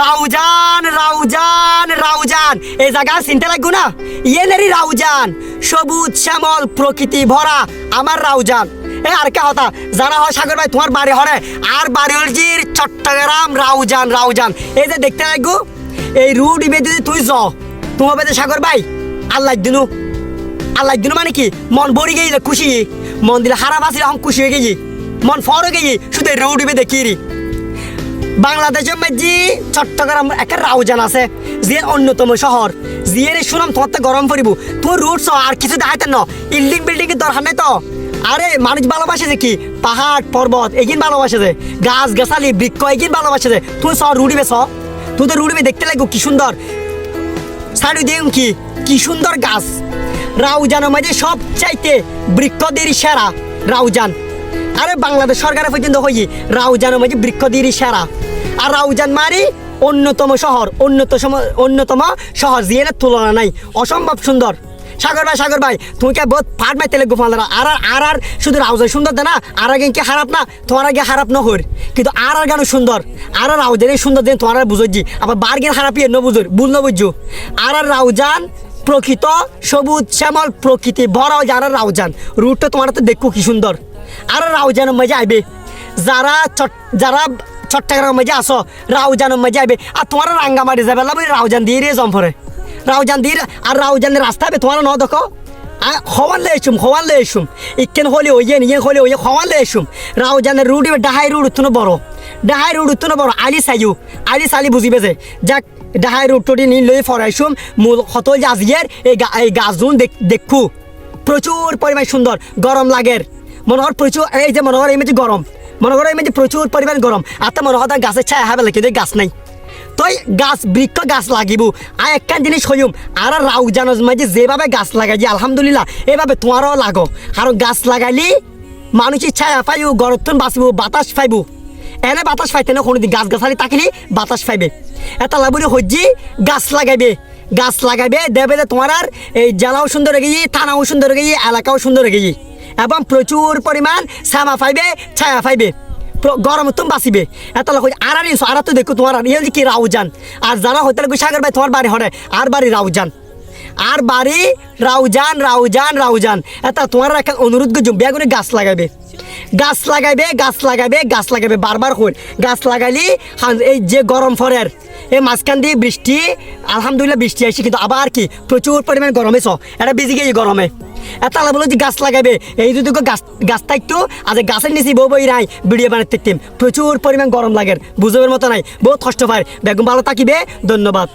রাউজান রাউজান রাউজান। এই জায়গা চিনতে লাগবো না? ইয়ে নেরি রাউজান। সবুজ, শ্যামল, প্রকৃতি ভরা আমার রাউজান। এ আর কে হতা? জানা হয় সাগর ভাই, তোমার বাড়ি হরে। আর বাড়ি হচ্ছে চট্টগ্রাম রাউজান রাউজান। এই যে দেখতে লাগবো, এই রুট ইবে যদি তুই য, তোমার বেদে সাগর ভাই, আল্লাহ দিনু আল্লাহ দিনু মানে কি? মন ভরি গেই খুশি। মন দিলে হারা বাসিলে এখন খুশি হয়ে গেছি মন ফর হয়ে গেছি শুধু রুট ইবে দেখি রি। বাংলাদেশের মধ্যে চট্টগ্রাম একটা রাউজান আছে, যে অন্যতম শহর। জিয়ের সুনাম তোমার গরম পড়িব। তোর রুটস আর কিছু দেখাইতেন না। ইল্ডিং বিল্ডিং এর দরকার নাই তো। আরে, মানুষ ভালোবাসে যে কি? পাহাড়, পর্বত, এগিন ভালোবাসে যে। গাছ, গাছালি, বৃক্ষ এগিন ভালোবাসে যে। তুই স রুড়িবে স তুই তো রুড়িবে দেখতে লাগবো কি সুন্দর। সাইড দেখুন কি কি সুন্দর গাছ। রাউজানের মাঝে সব চাইতে বৃক্ষদের সেরা রাউজান। আরে বাংলাদেশ সরকারের পর্যন্ত হই রাউজানের মাঝে বৃক্ষদের সেরা। আর রাউজান মারি অন্যতম শহর, অন্যতম অন্যতম শহর জিয়ে তুলনা নাই। অসম্ভব সুন্দর। সাগর ভাই সাগর ভাই, তুমি কে বহুত ফাট মাইতে লাগবো ফালরা আর আর- আর শুধু রাউজান সুন্দর না আর আগে কি খারাপ না, তোমার আগে খারাপ ন হর কিন্তু আর আর গানও সুন্দর। আর আর রাউজানের সুন্দর দেন তোমার বুঝছি আবার বার গেন খারাপ ইয়ে ন বুঝুর, ভুল ন বুঝছ আর আর রাউজান প্রকৃত সবুজ শ্যামল প্রকৃতি ভরাও যারা রাউজান। রুটটা তোমার তো দেখো কি সুন্দর। আর রাউজানের মজা আইবে। যারা যারা চট্টগ্রামের মধ্যে আসো রাউজানের মধ্যে আইবে। আর তোমার রাঙ্গামারি যাবে লাভ রাউজান দিয়ে রে জম্পরে রাউজান দিয়ে আর রাউজানের রাস্তা হবে তোমার ন দেখো। হওয়ান লে এসুম হওয়ান লে এসুম। ইকেন হলে ওইয়ে, নিয়ে হলে ওইয়ে হওয়ান লে এসুম। রাউজানের রুট ডাহাই রুট উত্তন বড়। ডাহাই রুট উত্তন বড়, আলি সাইয়ু। আলি সালি বুঝিবে যে, যাক, ডাহাই রুট টুটি নি লই ফরাইছুম মূল হতল জাজিয়ের, এই গা- এই গাছজন দেখু। প্রচুর পরিমাণ সুন্দর, গরম লাগের। মনে হয় প্রচুর এই যে মনে হয় এই গরম। মনে এই মধ্যে প্রচুর পরিমাণ গরম। আর তো মনে হয় গাছের ছায়া হবে কিন্তু গাছ নাই। তই গাছ, বৃক্ষ গাছ লাগিব। আর একখান জিনিস হইম। আর রাউজানোর মাঝে যেভাবে গাছ লাগাই যে, আলহামদুলিল্লাহ, এভাবে তোমারও লাগো। কারণ গাছ লাগাইলি, মানুষের ছায়া পাইব গরতন বাঁচব, বাতাস পাইব। এনে বাতাস পাইতে না কোনোদিন গাছ গাছালি তাকিলি, বাতাস পাইবে। এটা লাগুনি হজ্জি, গাছ লাগাইবে। গাছ লাগাইবে, দেবে তোমার আর এই জেলাও সুন্দর হয়ে গিয়ে থানাও সুন্দর হয়ে গিয়ে এলাকাও সুন্দর হয়ে গিয়ে এবং প্রচুর পরিমাণ শ্যামা পাইবে ছায়া পাইবে গরম তুমি বাঁচিবে। এত লোক আর আর আর তো দেখো তোমার ইয়ে কি রাউজান আর যারা হইতে লাগবে সাগর ভাই তোমার বাড়ি হরে, আর বাড়ি রাউজান আর বাড়ি রাউজান রাউজান রাউজান এটা তোমার একটা অনুরোধ করছি বেগুনে গাছ লাগাবে গাছ লাগাইবে গাছ লাগাইবে, গাছ লাগাবে বারবার হল গাছ লাগাইলি এই যে গরম ফরের, এই মাঝখান দিয়ে বৃষ্টি, আলহামদুলিল্লাহ বৃষ্টি আসছে কিন্তু আবার কি, প্রচুর পরিমাণ গরমে চ এটা বেশি গিয়ে গরমে। এটা বলো যে গাছ লাগাবে এই যদি গাছ গাছ থাকতো, আজ গাছের নিচে বউ বই নাই ভিডিও বানাতে থাকতাম। প্রচুর পরিমাণ গরম লাগে, বুঝবের মতো নাই, বহুত কষ্ট পায়। বেগুন ভালো থাকিবে, ধন্যবাদ।